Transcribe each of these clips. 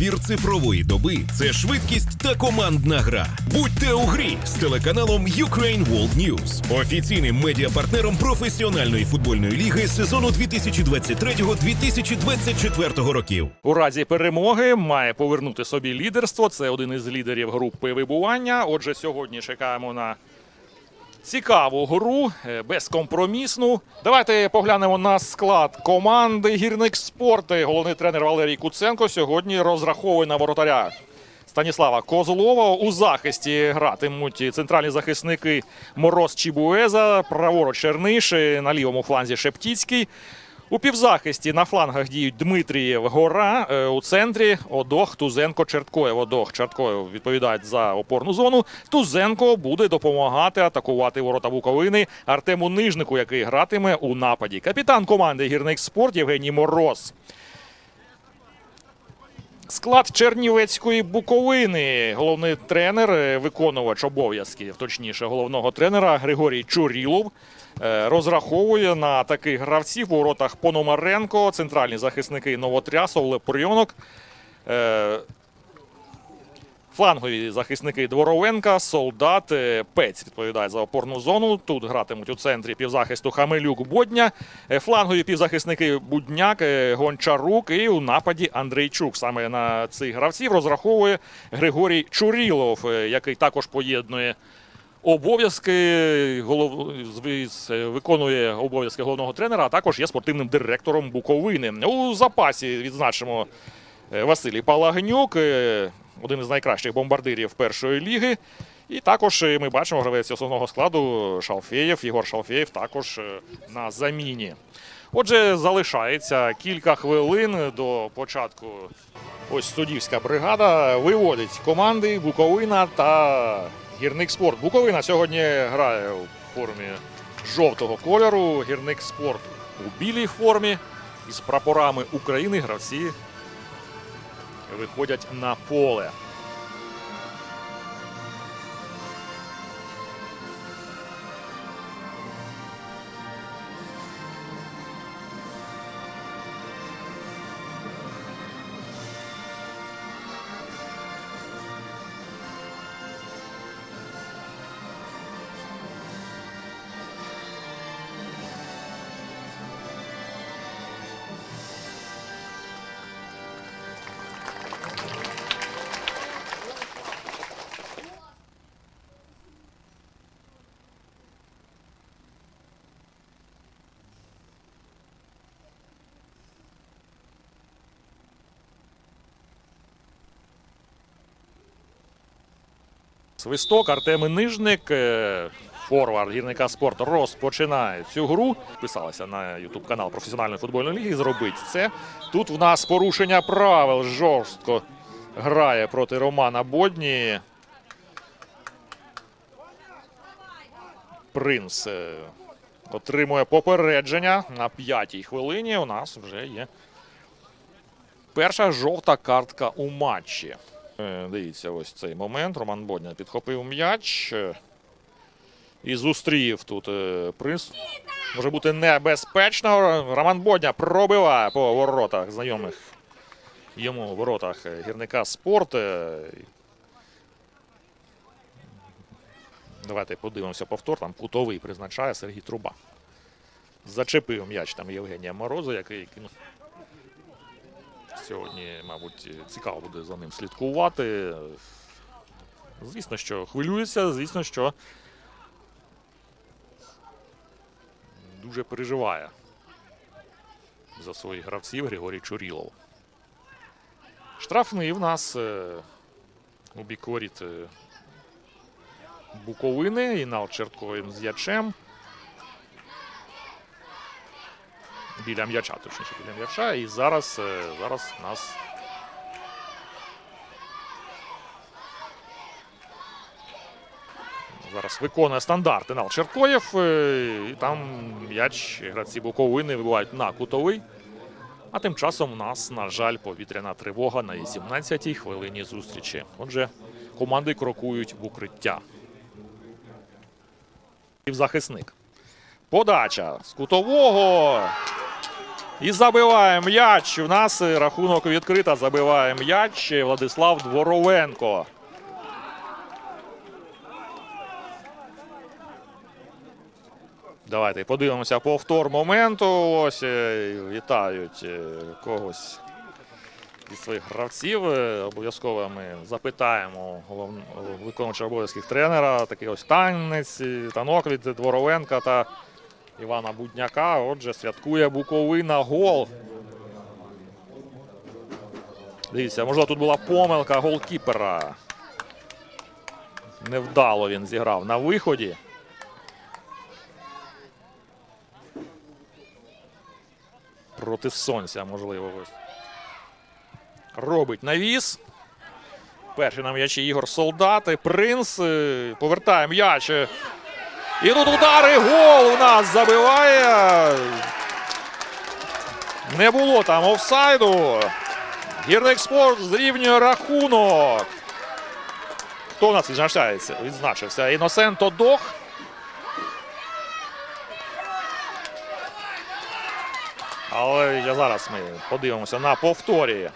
Ефір цифрової доби це швидкість та командна гра. Будьте у грі з телеканалом Ukraine World News, офіційним медіапартнером професіональної футбольної ліги сезону 2023-2024 років. У разі перемоги має повернути собі лідерство. Це один із лідерів групи вибування. Отже, сьогодні чекаємо на цікаву гру, е, безкомпромісну. Давайте поглянемо на склад команди Гірник спорт. Головний тренер Валерій Куценко сьогодні розраховує на воротаря. Станіслава Козлова у захисті гратимуть центральні захисники Мороз Чібуеза, праворуч Черниш, на лівому фланзі Шептіцький. У півзахисті на флангах діють Дмитрієв Гора. е, У центрі Одох, Тузенко, Черткоєв. Одох, Черткоєв відповідають за опорну зону. Тузенко буде допомагати атакувати ворота Буковини Артему Нижнику, який гратиме у нападі. Капітан команди Гірник Спорт Євгеній Мороз. Склад Чернівецької Буковини. Головний тренер, е, виконувач обов'язків, точніше, головного тренера Григорій Чурілов. Е, Розраховує на таких гравців у воротах Пономаренко, центральні захисники Новотрясов, Лепурйонок. е, Флангові захисники Дворовенка, Солдат, е, Пець відповідають за опорну зону. Тут гратимуть у центрі півзахисту Хамелюк Бодня. Флангові півзахисники Будняк, Гончарук і у нападі Андрейчук. Саме на цих гравців розраховує Григорій Чурілов, який також поєднує обов'язки голов... з- виконує обов'язки головного тренера, а також є спортивним директором Буковини. У запасі відзначимо е, Василій Палагнюк, е, один із найкращих бомбардирів першої ліги. І також е, ми бачимо гравець основного складу Шалфеєв, Єгор Шалфеєв також е, на заміні. Отже, залишається кілька хвилин до початку. Ось суддівська бригада виводить команди Буковина та Гірник Спорт. Буковина сьогодні грає у формі жовтого кольору. Гірник Спорт у білій формі із прапорами України гравці виходять на поле. Свисток Артем Нижник, е, форвард гірника спорт, розпочинає цю гру. Писалася на ютуб канал професіональної футбольної ліги. Зробить це. Тут в нас порушення правил жорстко грає проти Романа Бодні. Принц е, отримує попередження на п'ятій хвилині. У нас вже є перша жовта картка у матчі. Е, Дивіться, ось цей момент. Роман Бодня підхопив м'яч е, і зустрів тут е, приз. Може бути небезпечно. Роман Бодня пробиває по воротах знайомих йому воротах гірника спорт. Давайте подивимося повтор. Там кутовий призначає Сергій Труба. Зачепив м'яч там Євгенія Мороза, який кинув. Сьогодні, мабуть, цікаво буде за ним слідкувати. Звісно, що хвилюється, звісно, що дуже переживає за своїх гравців Григорій Чурілов. Штрафний в нас е, у бік е, Буковини. Інал Чертковим з ячем. Біля м'яча, точніше, біля м'яча. І зараз, е, зараз нас Зараз виконує стандарт Інал Черкоєв. е, І там м'яч гравці Буковини вибивають на кутовий. А тим часом у нас, на жаль, повітряна тривога на 18-й хвилині зустрічі. Отже, команди крокують в укриття. Захисник. Подача з кутового. І забиває м'яч. У нас рахунок відкрита. Забиває м'яч Владислав Дворовенко. Давайте подивимося повтор моменту. Ось е, вітають е, когось із своїх гравців. Е, Обов'язково ми запитаємо виконуючого обов'язків тренера. Такий ось танець, танок від Дворовенка та Івана Будняка. Отже, святкує Буковина гол. Дивіться, можливо, тут була помилка голкіпера. Невдало він зіграв на виході. Проти сонця, можливо, ось. Робить навіс. Перший на м'ячі Ігор Солдати. Принц е, повертає м'яч. І тут удари. Гол у нас забиває. Не було там офсайду. Гірник спорт зрівнює рахунок. Хто у нас відзначається? Відзначився. Іносенто Дох. Але я зараз ми подивимося на повторі.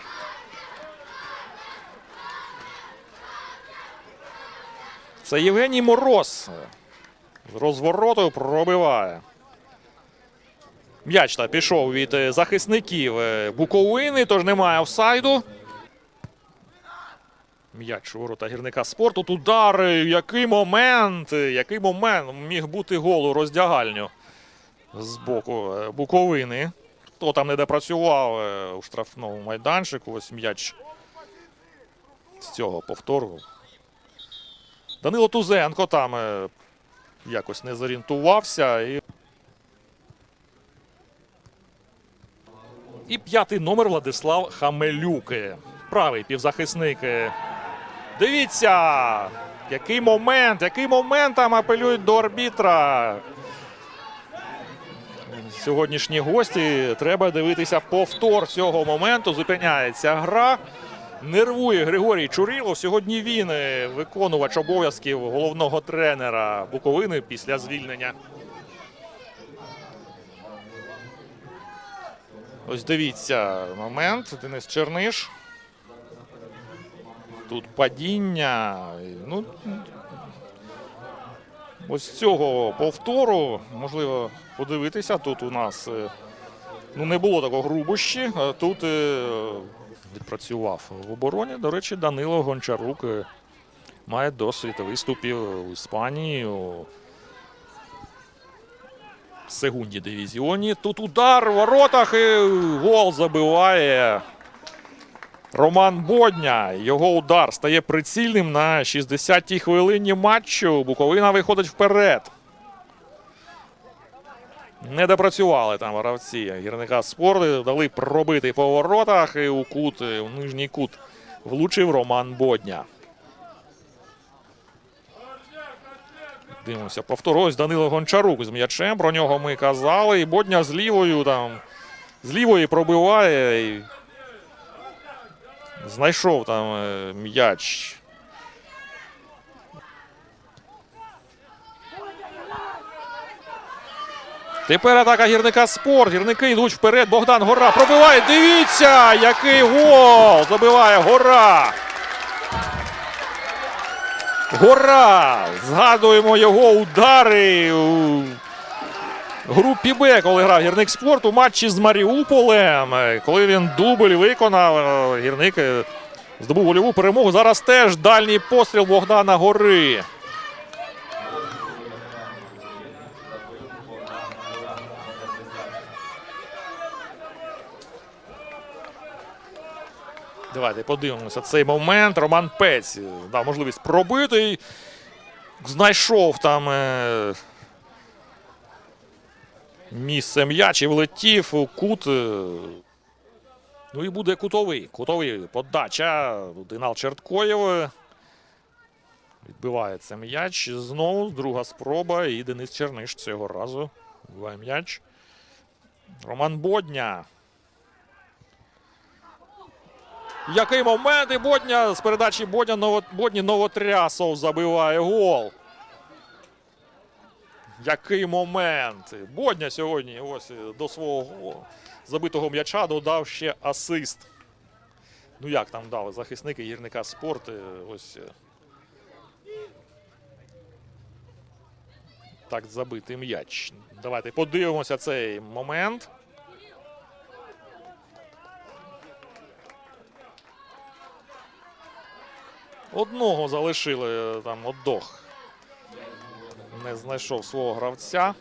Це Євгеній Мороз. З розворотою пробиває. М'яч та пішов від е, захисників е, Буковини, тож немає офсайду. М'яч у ворота гірника спорту. Тут удар. е, Який момент? Який момент міг бути гол у роздягальню з боку Буковини. Хто там не допрацював у штрафному майданчику? Ось м'яч з цього повтору. Данило Тузенко там якось не зорієнтувався. І... і п'ятий номер Владислав Хамелюк. е, Правий півзахисник. Дивіться, який момент, який момент там апелюють до арбітра. Сьогоднішні гості треба дивитися повтор цього моменту. Зупиняється гра. Нервує Григорій Чурилов. Сьогодні він е, виконувач обов'язків головного тренера Буковини після звільнення. Ось дивіться момент. Денис Черниш. Тут падіння. Ну, ось цього повтору можливо подивитися. Тут у нас е, ну, не було такого грубощі. Тут е, відпрацював в обороні. До речі, Данило Гончарук е, має досвід виступів у Іспанії. у Сегунді дивізіоні. Тут удар в воротах і гол забиває Роман Бодня. Його удар стає прицільним на 60-й хвилині матчу. Буковина виходить вперед. Не допрацювали там гравці гірника спорту. Дали пробити по воротах і у кут, у нижній кут влучив Роман Бодня. Дивимося, повтор. Ось Данило Гончарук з м'ячем. Про нього ми казали. І Бодня з лівою там. З лівої пробиває. І... Знайшов там е, м'яч. Тепер атака гірника спорт. Гірники йдуть вперед. Богдан Гора пробиває. Дивіться, який гол! Забиває гора. Гора! Згадуємо його удари у групі Б, коли грав гірник спорт у матчі з Маріуполем. Коли він дубль виконав, гірник е, здобув гольову перемогу. Зараз теж дальній постріл Богдана Гори. Давайте подивимося цей момент. Роман Пець е, дав можливість пробити. Знайшов там е, місце м'яч і влетів у кут. е. Ну і буде кутовий. Кутовий подача. Динал Черткоєв. Відбивається м'яч. Знову друга спроба. І Денис Черниш цього разу. Відбиває м'яч. Роман Бодня. Який момент і Бодня з передачі Бодня. Бодні Новотрясов забиває гол. Який момент. Бодня сьогодні ось е, до свого забитого м'яча додав ще асист. Ну як там дали захисники гірника спорт. е, Ось. е, Так забитий м'яч. Давайте подивимося цей момент. Одного залишили е, там оддох. Не знайшов свого гравця.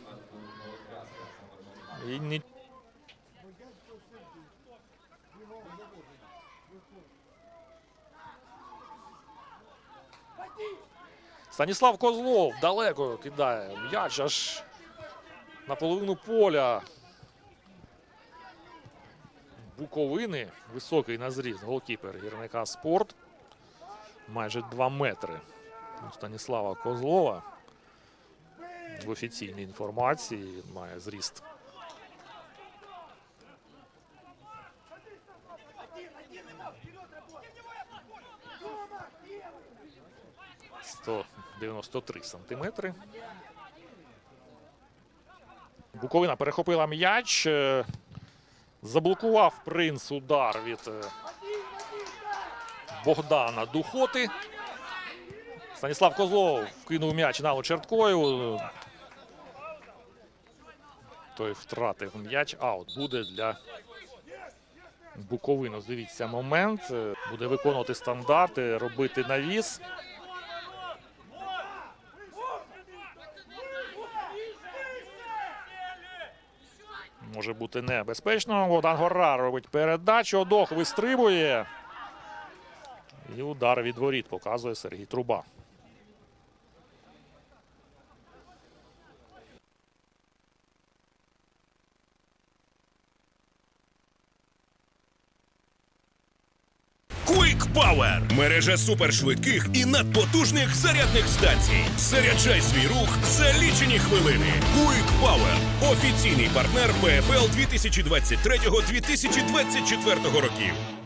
І ні... Станіслав Козлов далеко кидає м'яч аж на половину поля. Буковини. Високий на зріст голкіпер гірника спорт. Майже 2 метри. У Станіслава Козлова. В офіційній інформації він має зріст. Сто дев'яносто три сантиметри. Буковина перехопила м'яч. е, Заблокував принц удар від е, Богдана Духоти. Станіслав Козлов вкинув м'яч на Черткою. Той втратив м'яч. Аут буде для Буковину. Дивіться момент. Буде виконувати стандарти, робити навіс. Може бути небезпечно. Богдан Гора робить передачу. Одох вистрибує. І удар від воріт показує Сергій Труба. Quick Power – мережа супершвидких і надпотужних зарядних станцій. Заряджай свій рух за лічені хвилини. Quick Power – офіційний партнер ПФЛ 2023-2024 років.